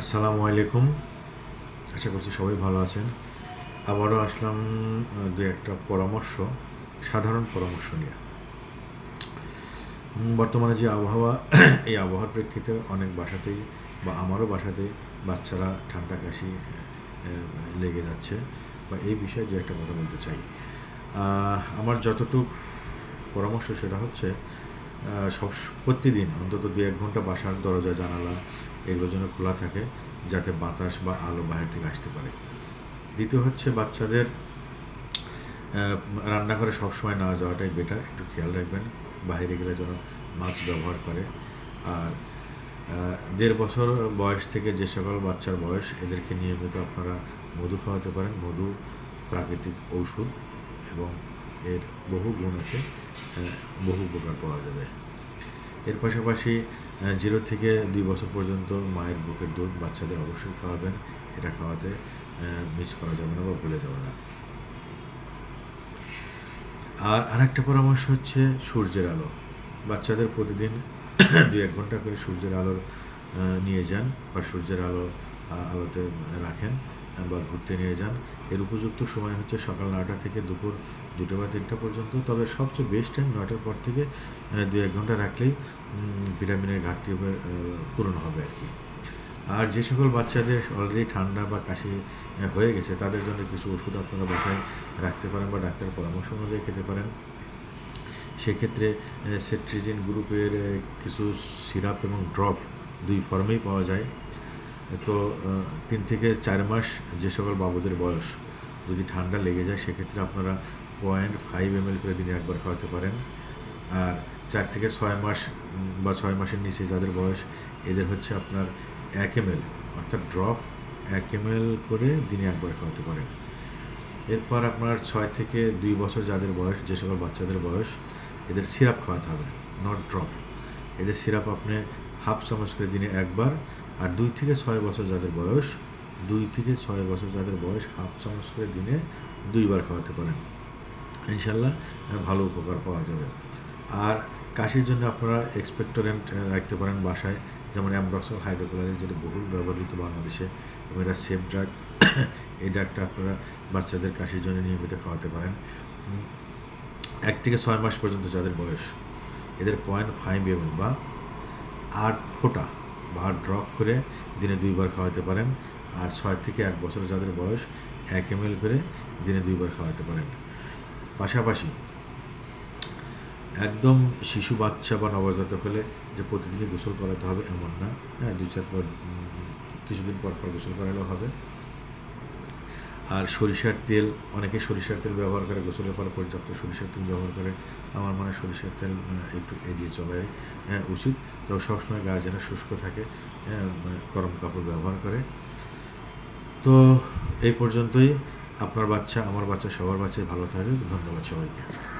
আসসালামু আলাইকুম। আশা করছি সবাই ভালো আছেন। আবারও আসলাম দু একটা পরামর্শ, সাধারণ পরামর্শ নিয়ে। বর্তমানে যে আবহাওয়া, এই আবহাওয়ার প্রেক্ষিতে অনেক বাসাতেই বা আমারও বাসাতেই বাচ্চারা ঠান্ডা কাশি লেগে যাচ্ছে। বা এই বিষয়ে দু একটা কথা বলতে চাই। আমার যতটুক পরামর্শ সেটা হচ্ছে সব প্রতিদিন, অন্তত দু এক ঘণ্টা বাসার দরজা, জানালা এগুলো যেন খোলা থাকে যাতে বাতাস বা আলো বাইরে থেকে আসতে পারে। দ্বিতীয় হচ্ছে বাচ্চাদের রান্নাঘরে সবসময় না যাওয়াটাই বেটার একটু খেয়াল রাখবেন, বাইরে গেলে যেন মাছ ব্যবহার করে। আর দেড় বছর বয়স থেকে যে সকল বাচ্চার বয়স, এদেরকে নিয়মিত আপনারা মধু খাওয়াতে পারেন, মধু, প্রাকৃতিক ঔষধ এবং এর বহু গুণ আছে বহু উপকার পাওয়া যাবে। এর পাশাপাশি জিরো থেকে দুই বছর পর্যন্ত মায়ের বুকের দুধ বাচ্চাদের অবশ্যই খাওয়াবেন। এটা খাওয়াতে মিস করা যাবে না বা ভুলে যাবে না। আর আরেকটা পরামর্শ হচ্ছে সূর্যের আলো। বাচ্চাদের প্রতিদিন দুই এক ঘণ্টা করে সূর্যের আলোর নিয়ে যান বা সূর্যের আলো আলোতে রাখেন। বা ঘুরতে নিয়ে যান। এর উপযুক্ত সময় হচ্ছে সকাল নয়টা থেকে দুপুর দুটো বা তিনটা পর্যন্ত। তবে সবচেয়ে বেস্ট টাইম নয়টার পর থেকে দু এক ঘণ্টা রাখলেই ভিটামিনের ঘাটতি পূরণ হবে আর কি। আর যে সকল বাচ্চাদের অলরেডি ঠান্ডা বা কাশি হয়ে গেছে, তাদের জন্য কিছু ওষুধ আপনারা বাসায় রাখতে পারেন বা ডাক্তারের পরামর্শ অনুযায়ী খেতে পারেন। সেক্ষেত্রে সেট্রিজিন গ্রুপের কিছু সিরাপ এবং ড্রপ দুই ফর্মেই পাওয়া যায়। তো তিন থেকে চার মাস যে সকল বাবুদের বয়স, যদি ঠান্ডা লেগে যায়, সেক্ষেত্রে আপনারা পয়েন্ট ফাইভ এম করে দিনে একবার খাওয়াতে পারেন। আর চার থেকে ছয় মাস বা ছয় মাসের নিচে যাদের বয়স, এদের হচ্ছে আপনার এক এম অর্থাৎ ড্রপ এক এম করে দিনে একবার খাওয়াতে পারেন। এরপর আপনার ছয় থেকে দুই বছর যাদের বয়স, যে সকল বাচ্চাদের বয়স, এদের সিরাপ খাওয়াতে হবে নট ড্রপ এদের সিরাপ আপনি হাফ চামচ করে দিনে একবার আর দুই থেকে ছয় বছর যাদের বয়স, দুই থেকে ছয় বছর যাদের বয়স, হাফ চামচ করে দিনে দুইবার খাওয়াতে পারেন। ইনশাল্লাহ ভালো উপকার পাওয়া যাবে। আর কাশির জন্য আপনারা এক্সপেক্টোরেন্ট রাখতে পারেন বাসায়। যেমন অ্যামব্রক্সল হাইড্রোক্লোরাইড যেটা বহুল ব্যবহৃত বাংলাদেশে। এবং এটা সেফ ড্রাগ এই ড্রাগটা আপনারা বাচ্চাদের কাশির জন্য নিয়মিত খাওয়াতে পারেন। এক থেকে ছয় মাস পর্যন্ত যাদের বয়স, এদের পয়েন্ট ফাইভ এম বা আট ফোঁটা আট ড্রপ করে দিনে দুইবার খাওয়াতে পারেন। আর ছয় থেকে এক বছর যাদের বয়স, এক এম করে দিনে দুইবার খাওয়াতে পারেন। পাশাপাশি একদম শিশু, বাচ্চা বা নবজাতক হলে যে প্রতিদিনই গোসল করাতে হবে এমন না। হ্যাঁ দুই চার পর কিছুদিন পর পর গোসল করালেও হবে। আর সরিষার তেল, অনেকে সরিষার তেল ব্যবহার করে, গোসলের পর পর্যাপ্ত সরিষার তেল ব্যবহার করে। আমার মনে হয় সরিষার তেল একটু এড়িয়ে চলাই উচিত। তো সবসময় গা যেন শুষ্ক থাকে গরম কাপড় ব্যবহার করে। তো এই পর্যন্তই। আপনার বাচ্চা, আমার বাচ্চা, সবার বাচ্চাই ভালো থাকে ধন্যবাদ সবাইকে।